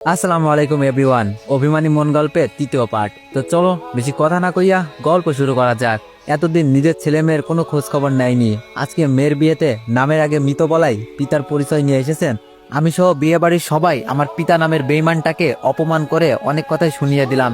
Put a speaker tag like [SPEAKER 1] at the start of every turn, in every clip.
[SPEAKER 1] আসসালামু আলাইকুম এভরিওয়ান অভিমানী মন গল্পের তৃতীয় পার্ট তো চলো, বেশি কথা না কইয়া গল্প শুরু করা যাক। এতদিন নিজের ছেলে মেয়ের কোনো খোঁজ খবর নেয়নি। আজকে মেয়ের বিয়েতে নামের আগে মৃত বলাই পিতার পরিচয় নিয়ে এসেছেন। আমি সহ বিয়ে বাড়ির সবাই আমার পিতা নামের বেইমানটাকে অপমান করে অনেক কথাই শুনিয়ে দিলাম।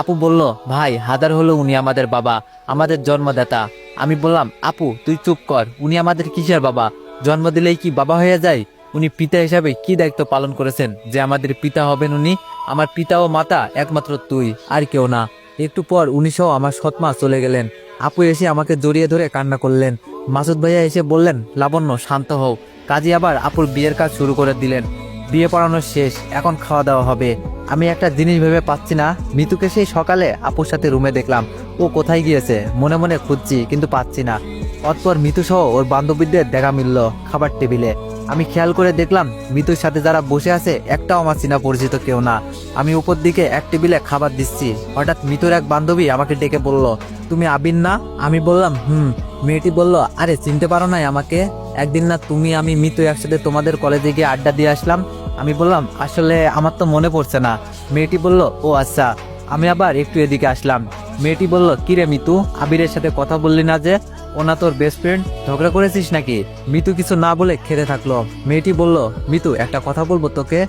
[SPEAKER 1] আপু বলল, ভাই হাজার হলো উনি আমাদের বাবা, আমাদের জন্মদাতা। আমি বললাম, আপু, তুই চুপ কর, উনি আমাদের কিসের বাবা? জন্ম দিলেই কি বাবা হয়ে যায়? উনি পিতা হিসাবে কি দায়িত্ব পালন করেছেন? যে আমাদের পিতা হবেন উনি, আমার পিতা ও মাতা একমাত্র তুই, আর কেউ না। একটু পর উনি সহ আমার সৎমা চলে গেলেন। আপু এসে আমাকে জড়িয়ে ধরে কান্না করলেন। মাসুদ ভাইয়া এসে বললেন, লাবণ্য, শান্ত হও। কাজী আবার আপুর বিয়ের কাজ শুরু করে দিলেন। বিয়ে পড়ানো শেষ, এখন খাওয়া দাওয়া হবে। আমি একটা জিনিস ভেবে পাচ্ছি না, মিতুকে সেই সকালে আপুর সাথে রুমে দেখলাম। ও কোথায় গিয়েছে, মনে মনে খুঁজছি, কিন্তু পাচ্ছি না। অতপর মিতু সহ ওর বান্ধবীদের দেখা মিলল, খাবার টেবিলে। আমি খেয়াল করে দেখলাম, মিতুর সাথে যারা বসে আছে, একটাও আমার চিনা পরিচিত কেউ না। আমি উপর দিকে এক টেবিলে খাবার দিচ্ছি। হঠাৎ মিতুর এক বান্ধবী আমাকে ডেকে বলল, তুমি আবিন না? আমি বললাম, হুম। মেয়েটি বলল, আরে, চিনতে পারো নাই আমাকে? একদিন না, তুমি, আমি, মিতু একসাথে তোমাদের কলেজে গিয়ে আড্ডা দিয়ে আসলাম। আমি বললাম, আসলে আমার তো মনে পড়ছে না। মেয়েটি বলল, ও আচ্ছা। আমি আবার একটু এদিকে আসলাম। মেয়েটি বলল কিরে মিতু? আবিরের সাথে কথা বললি না যে? ওনা তোর বেস্ট ফ্রেন্ড ঝগড়া করেছিস নাকি? মিতু কিছু না বলে খেতে থাকল। মেয়েটি বলল, মিতু, একটা কথা বলব তোকে?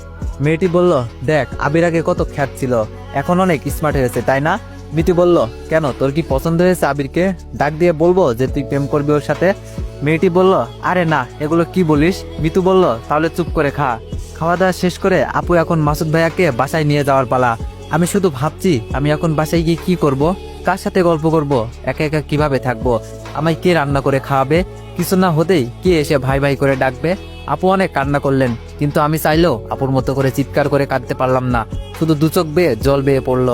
[SPEAKER 1] মেয়েটি বলল, দেখ, আবির আগে কত খ্যাত ছিল। এখন অনেক স্মার্ট হয়েছে, তাই না? মিতু বলল, কেন, তোর কি পছন্দ হয়েছে আবিরকে? ডাক দিয়ে বলব যে তুই প্রেম করবি ওর সাথে? মেয়েটি বলল, আরে না, এগুলো কি বলিস? মিতু বলল, তাহলে চুপ করে খা। খাওয়া দাওয়া শেষ করে আপু এখন মাসুদ ভাইয়াকে বাসায় নিয়ে যাওয়ার পালা। আমি শুধু ভাবছি, আমি এখন বাসায় গিয়ে কি করব? কার সাথে গল্প করব? একা একা কীভাবে থাকব? আমায় কে রান্না করে খাওয়াবে? কিছু না হতেই কে এসে ভাই ভাই করে ডাকবে? আপু অনেক কান্না করলেন, কিন্তু আমি চাইলেও আপুর মতো করে চিৎকার করে কাঁদতে পারলাম না। শুধু দু চোখ বেয়ে জল বেয়ে পড়ল।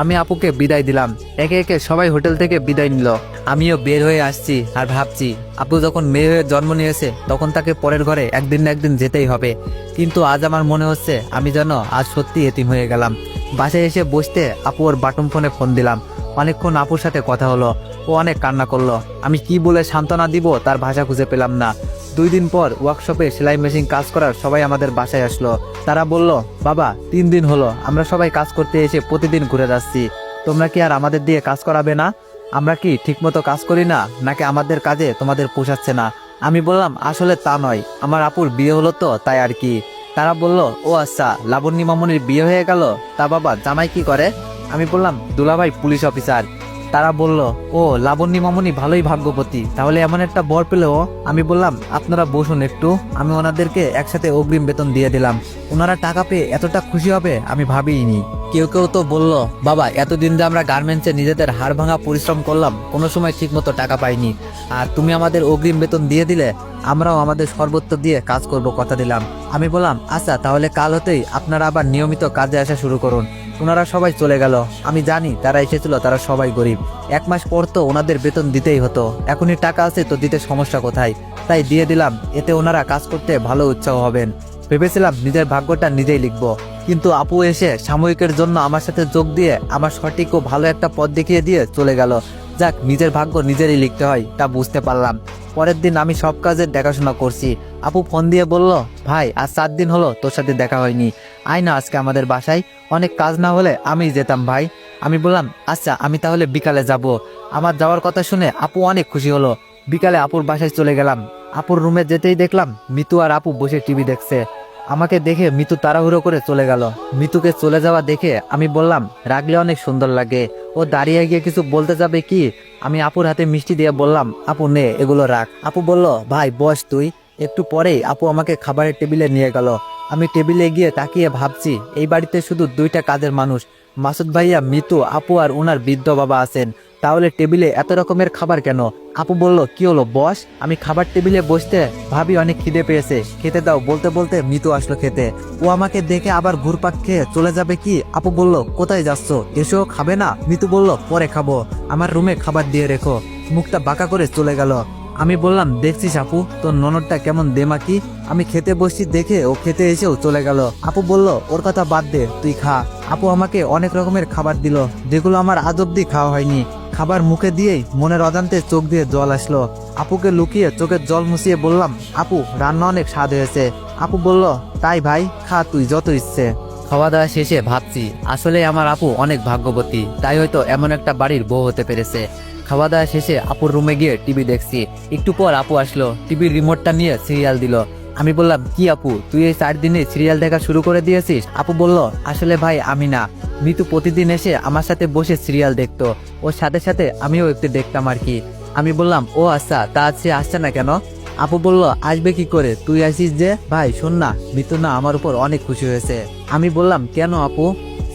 [SPEAKER 1] আমি আপুকে বিদায় দিলাম। একে একে সবাই হোটেল থেকে বিদায় নিল। আমিও বের হয়ে আসছি আর ভাবছি, আপু যখন মেয়ে হয়ে জন্ম নিয়েছে, তখন তাকে পরের ঘরে একদিন না একদিন যেতেই হবে। কিন্তু আজ আমার মনে হচ্ছে আমি যেন আজ সত্যি এতিম হয়ে গেলাম। বাসায় এসে বসতে আপু ওর বাটন ফোনে ফোন দিলাম। অনেকক্ষণ আপুর সাথে কথা হলো। ও অনেক কান্না করল। আমি কি বলে সান্ত্বনা দিব তার ভাষা খুঁজে পেলাম না। দুই দিন পর ওয়ার্কশপে সেলাই মেশিন কাজ করার সবাই আমাদের বাসায় আসলো। তারা বলল, বাবা, তিন দিন হলো। আমরা সবাই কাজ করতে এসে প্রতিদিন ঘুরে যাচ্ছি। তোমরা কি আর আমাদের দিয়ে কাজ করাবে না? আমরা কি ঠিকমতো কাজ করি না? নাকি আমাদের কাজে তোমাদের পোষাচ্ছে না? আমি বললাম, আসলে তা নয়। আমার আপুর বিয়ে হলো তো, তাই আর কি। তারা বলল, ও আচ্ছা লাবণ্য মামনির বিয়ে হয়ে গেল? তা বাবা, জামাই কি করে? আমি বললাম, দুলাভাই, পুলিশ অফিসার। তারা বলল, ও, লাবণ্য মামনি ভালোই ভাগ্যপতি তাহলে এমন একটা বর পেলেও আমি বললাম, আপনারা বসুন একটু। আমি ওনাদেরকে একসাথে অগ্রিম বেতন দিয়ে দিলাম। ওনারা টাকা পেয়ে এতটা খুশি হবে, আমি ভাবিনি কেউ কেউ তো বলল, বাবা, এতদিন যে আমরা গার্মেন্টসে নিজেদের হাড় ভাঙা পরিশ্রম করলাম, কোনো সময় ঠিকমতো টাকা পাইনি। আর তুমি আমাদের অগ্রিম বেতন দিয়ে দিলে, আমরাও আমাদের সর্বোচ্চ দিয়ে কাজ করব, কথা দিলাম। আমি বললাম আচ্ছা তাহলে কাল হতেই আপনারা আবার নিয়মিত কাজে আসা শুরু করুন। ওনারা সবাই চলে গেল। আমি জানি তারা এসেছিল, তারা সবাই গরিব। এক মাস পর তো ওনাদের বেতন দিতেই হতো। এখনই টাকা আছে তো দিতে সমস্যা কোথায়? তাই দিয়ে দিলাম, এতে ওনারা কাজ করতে ভালো উৎসাহ হবেন। ভেবেছিলাম নিজের ভাগ্যটা নিজেই লিখব। কিন্তু আপু এসে সাময়িকের জন্য আমার সাথে যোগ দিয়ে আমার সঠিক ও ভালো একটা পথ দেখিয়ে দিয়ে চলে গেল। যাক, নিজের ভাগ্য নিজেরই লিখতে হয়, তা বুঝতে পারলাম। পরের দিন আমি সব কাজের দেখাশোনা করছি। আপু ফোন দিয়ে বলল, ভাই, আজ চার দিন হলো তোর সাথে দেখা হয়নি। আয় না আজকে আমাদের বাসায়। অনেক কাজ না হলে আমি যেতাম, ভাই। আমি বললাম আচ্ছা আমি তাহলে বিকালে যাব। আমার যাওয়ার কথা শুনে আপু অনেক খুশি হলো। বিকালে আপুর বাসায় চলে গেলাম। আপুর রুমে যেতেই দেখলাম মিতু আর আপু বসে টিভি দেখছে। আমাকে দেখে মিতু তাড়াহুড়ো করে চলে গেল। মিতুকে চলে যাওয়া দেখে আমি বললাম, রাগলে অনেক সুন্দর লাগে। ও দাঁড়িয়ে গিয়ে কিছু বলতে যাবে কি? আমি আপুর হাতে মিষ্টি দিয়ে বললাম, আপু নে, এগুলো রাখ। আপু বলল, ভাই, বস তুই। একটু পরেই আপু আমাকে খাবারের টেবিলে নিয়ে গেল। আমি টেবিলে গিয়ে তাকিয়ে ভাবছি, এই বাড়িতে শুধু দুইটা কাজের মানুষ, মাসুদ ভাইয়া, মিতু, আপু আর ওনার বৃদ্ধ বাবা আছেন। তাহলে টেবিলে এত রকমের খাবার কেন? আপু বলল, কি হলো, বস? আমি খাবার টেবিলে বসতে ভাবি অনেক খিদে পেয়েছে। খেতে দাও। বলতে বলতে মিতু আসলো খেতে। ও আমাকে দেখে আবার ঘুরপাক খেয়ে চলে যাবে কি? আপু বলল, কোথায় যাচ্ছ? এসো, খাবে না? মিতু বলল, পরে খাব। আমার রুমে খাবার দিয়ে রেখো। মুখটা বাঁকা করে চলে গেল। আমি বললাম, দেখছিস আপু, তোর ননদটা কেমন দেমাকি? আমি খেতে বসছি দেখে ও খেতে এসেও চলে গেল। আপু বলল, ওর কথা বাদ দে, তুই খা। আপু আমাকে অনেক রকমের খাবার দিল, যেগুলো আমার আজ অব্দি খাওয়া হয়নি। খাবার মুখে দিয়েই মনের অজান্তে চোখ দিয়ে জল আসলো। আপুকে লুকিয়ে চোখের জল মুছিয়ে বললাম, আপু, রান্না অনেক স্বাদ হয়েছে। আপু বলল, তাই ভাই, খা তুই যত ইচ্ছে। খাওয়া দাওয়া শেষে ভাবছি, আসলে আমার আপু অনেক ভাগ্যবতী, তাই হয়তো এমন একটা বাড়ির বউ হতে পেরেছে। খাওয়া দাওয়া শেষে আপুর রুমে গিয়ে টিভি দেখছি। একটু পর আপু আসলো টিভির রিমোটটা নিয়ে সিরিয়াল দিল। আমি বললাম, কি আপু, তুই এই চার দিনে সিরিয়াল দেখা শুরু করে দিয়েছিস? আপু বলল, আসলে ভাই, আমি না। মিতু প্রতিদিন এসে আমার সাথে বসে সিরিয়াল দেখতো। ওর সাথে সাথে আমিও একটু দেখতাম আর কি। আমি বললাম, ও আচ্ছা তা সে আসছে না কেন? আপু বলল, আসবে কি করে? তুই আসিস যে? ভাই, শোন না, মিতু না আমার উপর অনেক খুশি হয়েছে। আমি বললাম, কেন আপু?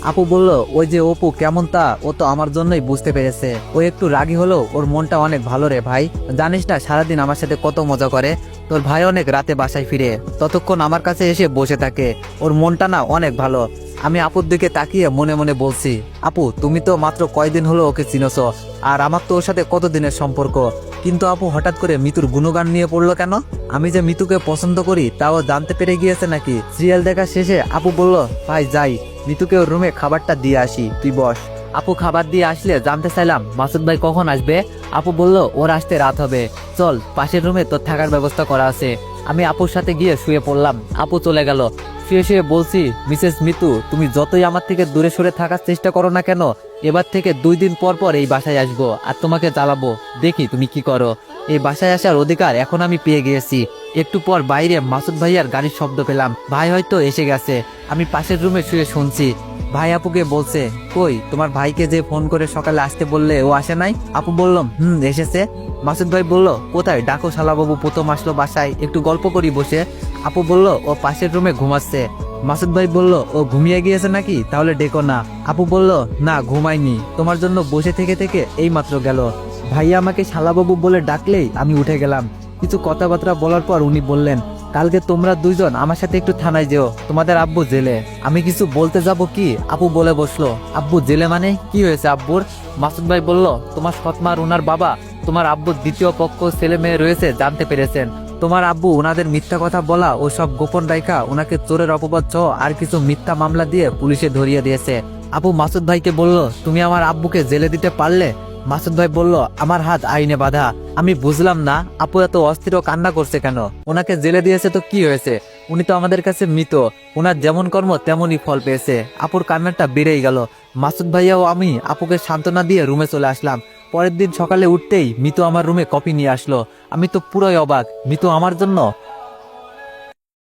[SPEAKER 1] আপু বলল, ওই যে অপু কেমন তা, ও তো আমার জন্যই বুঝতে পেরেছে। ও একটু রাগী হলেও ওর মনটা অনেক ভালো রে ভাই। জানিস না, সারাদিন আমার সাথে কত মজা করে। তোর ভাই অনেক রাতে বাসায় ফিরে, ততক্ষণ আমার কাছে এসে বসে থাকে। ওর মনটা না অনেক ভালো। আমি আপুর দিকে তাকিয়ে মনে মনে বলছি, আপু, তুমি তো মাত্র কয়দিন হলো ওকে চিনছ, আর আমার তো ওর সাথে কতদিনের সম্পর্ক? কিন্তু আপু, হঠাৎ করে মিতুর গুণগান নিয়ে পড়ল কেন? আমি যে মিতুকে পছন্দ করি, তাও জানতে পেরে গিয়েছে নাকি? সিরিয়াল দেখা শেষে আপু বলল, ভাই, যাই, মিতুকে ওর রুমে খাবারটা দিয়ে আসি, তুই বস। আপু খাবার দিয়ে আসলে জানতে চাইলাম, মাসুদ ভাই কখন আসবে? আপু বলল, ওর আসতে রাত হবে। চল, পাশের রুমে তোর থাকার ব্যবস্থা করা আছে। আমি আপুর সাথে গিয়ে শুয়ে পড়লাম। আপু চলে গেল। শুয়ে শুয়ে বলছি, মিসেস মিতু, তুমি যতই আমার থেকে দূরে সরে থাকার চেষ্টা করো না কেন, এবার থেকে দুই দিন পর পর এই বাসায় আসব আর তোমাকে জ্বালাবো। দেখি তুমি কি করো। এই বাসায় আসার অধিকার এখন আমি পেয়ে গিয়েছি। একটু পর বাইরে মাসুদ ভাইয়ার গাড়ির শব্দ পেলাম। ভাই হয়তো এসে গেছে। আমি পাশের রুমে শুয়ে শুনছি। ভাই আপুকে বলছে, কই, তোমার ভাইকে যে ফোন করে সকালে আসতে বললে ও আসে নাই? আপু বললাম, হুম, এসেছে। মাসুদ ভাই বলল, কোথায়? ডাকো শালাবাবু, প্রথম আসলো বাসায়। একটু গল্প করি বসে। আপু বলল, ও পাশের রুমে ঘুমাচ্ছে। মাসুদ ভাই বলল, ও ঘুমিয়ে গিয়েছে নাকি? তাহলে ডেকো না। আপু বলল, না ঘুমাইনি তোমার জন্য বসে থেকে থেকে এই মাত্র গেল। ভাইয়া আমাকে শালাবাবু বলে ডাকলেই আমি উঠে গেলাম। কিছু কথাবার্তা বলার পর উনি বললেন, কালকে তোমরা দুইজন আমার সাথে একটু থানায় যেও। তোমাদের আব্বু জেলে। আমি কিছু বলতে যাব কি? আপু বলে বসল, আব্বু জেলে মানে? কি হয়েছে আব্বুর? মাসুদ ভাই বলল, তোমার সৎমার ওনার বাবা তোমার আব্বুর দ্বিতীয় পক্ষ ছেলে মেয়ে রয়েছে, জানতে পেরেছেন। তোমার আব্বু ওনাদের মিথ্যা কথা বলা ও সব গোপন রাইখা ওনাকে চোরের অপবাদ সহ আর কিছু মিথ্যা মামলা দিয়ে পুলিশে ধরিয়ে দিয়েছে। আপু, মাসুদ ভাইকে বলল, তুমি আমার আব্বুকে জেলে দিতে পারলে? মাসুদ ভাই বলল, আমার হাত আইনে বাধা। আমি বুঝলাম না, আপু এত অস্থির কান্না করছে কেন? ওনাকে জেলে দিয়েছে তো কি হয়েছে? উনি তো আমাদের কাছে মৃত। ওনার যেমন কর্ম, তেমনই ফল পেয়েছে। আপুর কান্নাটা বেড়েই গেল। মাসুদ ভাইয়া ও আমি আপুকে সান্ত্বনা দিয়ে রুমে চলে আসলাম। পরের দিন সকালে উঠতেই মিতু আমার রুমে কপি নিয়ে আসলো। আমি তো পুরোই অবাক। মিতু আমার জন্য